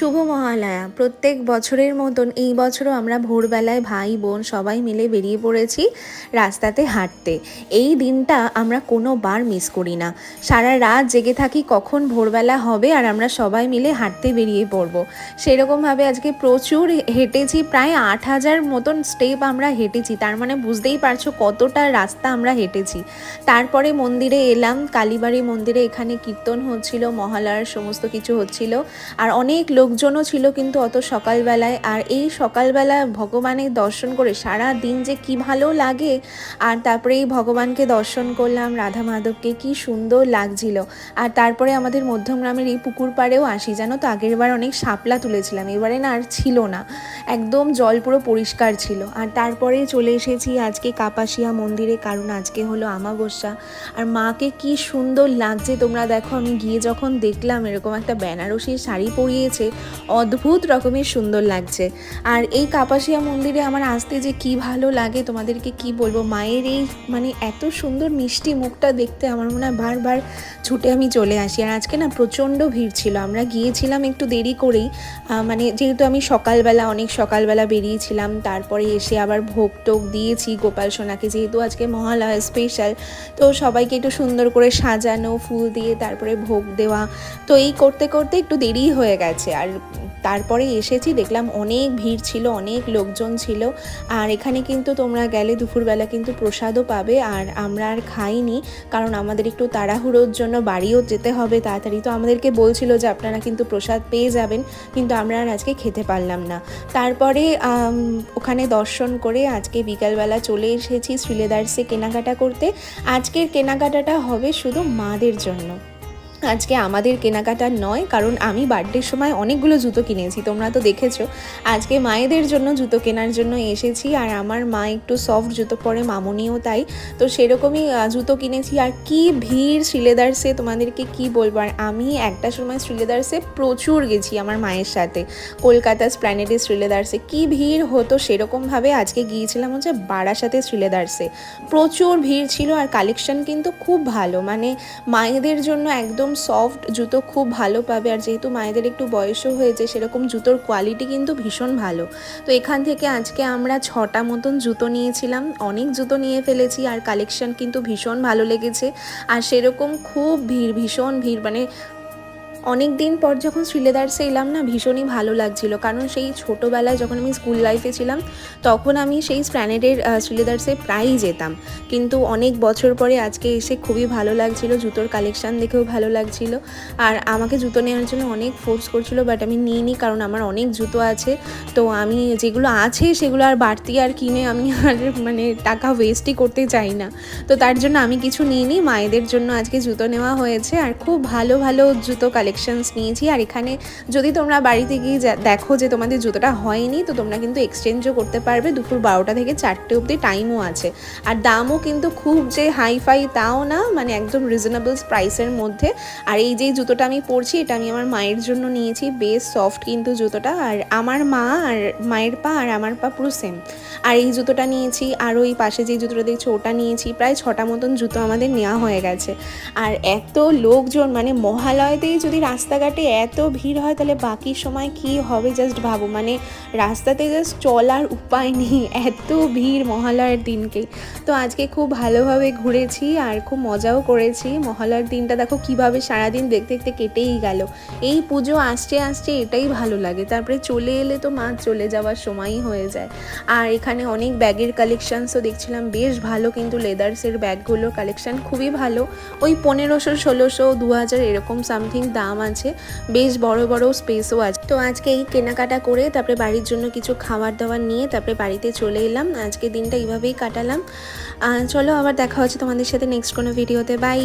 শুভ মহালয়া। প্রত্যেক বছরের মতন এই বছরও আমরা ভোরবেলায় ভাই, বোন সবাই মিলে বেরিয়ে পড়েছি রাস্তাতে হাঁটতে। এই দিনটা আমরা কোনো বার মিস করি না। সারা রাত জেগে থাকি কখন ভোরবেলা হবে আর আমরা সবাই মিলে হাঁটতে বেরিয়ে পড়ব। সেরকমভাবে আজকে প্রচুর হেঁটেছি, প্রায় আট হাজার মতন স্টেপ আমরা হেঁটেছি। তার মানে বুঝতেই পারছ কতটা রাস্তা আমরা হেঁটেছি। তারপরে মন্দিরে এলাম, কালীবাড়ি মন্দিরে এখানে কীর্তন হচ্ছিল, মহালয়ার সমস্ত কিছু হচ্ছিল। আর অনেক লোকজনও ছিল কিন্তু অত সকালবেলায়। আর এই সকালবেলা ভগবানের দর্শন করে সারা দিন যে কি ভালো লাগে, আর তারপরে এই ভগবানকে দর্শন করলাম রাধা মাধবকে কি সুন্দর লাগছিল। আর তারপরে আমাদের মধ্যমগ্রামের এই পুকুর পাড়েও আসি। জানো তো, আগের বার অনেক শাপলা তুলেছিলাম, এবারে না আর ছিল না। একদম জল পুরো পরিষ্কার ছিল। আর তারপরে চলে এসেছি আজকে কাপাসিয়া মন্দিরে, কারণ আজকে হলো আমাবস্যা। আর মাকে কি সুন্দর লাগছে, তোমরা দেখো, আমি গিয়ে যখন দেখলাম, এরকম একটা বেনারসি শাড়ি পরিয়েছে অদ্ভুত রকমের সুন্দর লাগছে। আর এই কাপাসিয়া মন্দিরে আমার আসতে যে কি ভালো লাগে, তোমাদেরকে কি বলব? মায়ের এই মানে এত সুন্দর মিষ্টি মুখটা দেখতে আমার মনে হয় বারবার ছুটে আমি চলে আসি। আর আজকে না প্রচণ্ড ভিড় ছিল, আমরা গিয়েছিলাম একটু দেরি করেই। মানে যেহেতু আমি সকালবেলা, অনেক সকালবেলা বেরিয়েছিলাম, তারপরে এসে আবার ভোগ টোক দিয়েছি গোপাল সোনাকে, যেহেতু আজকে মহালয়া স্পেশাল তো সবাইকে একটু সুন্দর করে সাজানো, ফুল দিয়ে তারপরে ভোগ দেওয়া। তো এই করতে করতে একটু দেরি হয়ে গেছে। আর তারপরে এসেছি, দেখলাম অনেক ভিড় ছিল, অনেক লোকজন ছিল। আর এখানে কিন্তু তোমরা গেলে দুপুরবেলা কিন্তু প্রসাদও পাবে, আর আমরা আর খাইনি, কারণ আমাদের একটু তাড়াহুড়োর জন্য বাড়িও যেতে হবে তাড়াতাড়ি। তো আমাদেরকে বলছিল যে আপনারা কিন্তু প্রসাদ পেয়ে যাবেন, কিন্তু আমরা আর আজকে খেতে পারলাম না। তারপরে ওখানে দর্শন করে আজকে বিকালবেলা চলে এসেছি শ্রীলেদার্সে কেনাকাটা করতে। আজকের কেনাকাটাটা হবে শুধু মাদের জন্য। আজকে আমাদের কেনাকাটা নয়, কারণ আমি বার্থডের সময় অনেকগুলো জুতো কিনেছি, তোমরা তো দেখেছ। আজকে মায়েদের জন্য জুতো কেনার জন্য এসেছি, আর আমার মা একটু সফট জুতো পরে, মামনিও তাই। তো সেরকমই জুতো কিনেছি, আর কি ভিড় শ্রীলেদার্সে তোমাদেরকে কি বলব? আর আমি একটা সময় শ্রীলেদার্সে প্রচুর গেছি আমার মায়ের সাথে। কলকাতা স্প্ল্যানেডে শ্রীলেদার্সে কি ভিড় হতো সেরকমভাবে আজকে গিয়েছিলাম হচ্ছে বারাসাতে শ্রীলেদার্সে প্রচুর ভিড় ছিল, আর কালেকশন কিন্তু খুব ভালো মানে মায়েদের জন্য একদম সফট জুতো খুব ভালো পাবে। আর যেহেতু মায়েদের একটু বয়সও হয়েছে, সেরকম জুতোর কোয়ালিটি কিন্তু ভীষণ ভালো। তো এখান থেকে আজকে আমরা ছটা মতন জুতো নিয়েছিলাম, অনেক জুতো নিয়ে ফেলেছি আর কালেকশন কিন্তু ভীষণ ভালো লেগেছে। আর সেরকম খুব ভিড়, ভীষণ ভিড় মানে অনেক দিন পর যখন শ্রীলেদার্সে এলাম না, ভীষণই ভালো লাগছিল। কারণ সেই ছোটোবেলায় যখন আমি স্কুল লাইফে ছিলাম, তখন আমি সেই স্প্ল্যানেডের শ্রীলেদার্সে প্রায়ই যেতাম। কিন্তু অনেক বছর পরে আজকে এসে খুবই ভালো লাগছিল, জুতোর কালেকশন দেখেও ভালো লাগছিল। আর আমাকে জুতো নেওয়ার জন্য অনেক ফোর্স করছিল বাট আমি নিইনি কারণ আমার অনেক জুতো আছে। তো আমি যেগুলো আছে সেগুলো আর বাড়তি আর কিনে আমি আর মানে টাকা ওয়েস্টই করতে চাই না। তো তার জন্য আমি কিছু নিইনি। মায়েদের জন্য আজকে জুতো নেওয়া হয়েছে। আর খুব ভালো ভালো জুতো কালেকশনস নিয়েছি। আর এখানে যদি তোমরা বাড়িতে গিয়ে দেখো যে তোমাদের জুতোটা হয়নি, তো তোমরা কিন্তু এক্সচেঞ্জও করতে পারবে। দুপুর বারোটা থেকে চারটে অবধি টাইমও আছে। আর দামও কিন্তু খুব যে হাই ফাই তাও না মানে একদম রিজনেবল প্রাইসের মধ্যে। আর এই যে জুতোটা আমি পরছি, এটা আমি আমার মায়ের জন্য নিয়েছি। বেশ সফট কিন্তু জুতোটা। আর আমার মা আর মায়ের পা আর আমার পা পুরো সেম আর এই জুতোটা নিয়েছি, আর ওই পাশে যে জুতোটা দেখছ, ওটা নিয়েছি। প্রায় ছটা মতন জুতো আমাদের নেওয়া হয়ে গেছে। আর এত লোকজন মানে মহালয়তেই যদি রাস্তাঘাটে এত ভিড় হয়, তাহলে বাকি সময় কি হবে? জাস্ট ভাবো মানে রাস্তাতে জাস্ট চলার উপায় নেই, এত ভিড় মহালয়ের দিনকে। তো আজকে খুব ভালোভাবে ঘুরেছি আর খুব মজাও করেছি। মহালয়ার দিনটা দেখো কীভাবে সারাদিন দেখতে দেখতে কেটেই গেল। এই পুজো আসছে আসছে এটাই ভালো লাগে। তারপরে চলে এলে তো মা চলে যাওয়ার সময়ই হয়ে যায়। আর এখানে অনেক ব্যাগের কালেকশানসও দেখছিলাম, বেশ ভালো কিন্তু লেদার্সের ব্যাগগুলোর কালেকশান খুবই ভালো। ওই পনেরোশো, ষোলোশো দু হাজার এরকম সামথিং দাম আছে, বেশ বড় বড় স্পেসও আছে। তো আজকে এই কেনাকাটা করে তারপরে বাড়ির জন্য কিছু খাবার দাবার নিয়ে তারপরে বাড়িতে চলে এলাম। আজকে দিনটা এইভাবেই কাটালাম। চলো আবার দেখা হচ্ছে তোমাদের সাথে নেক্সট কোনো ভিডিওতে বাই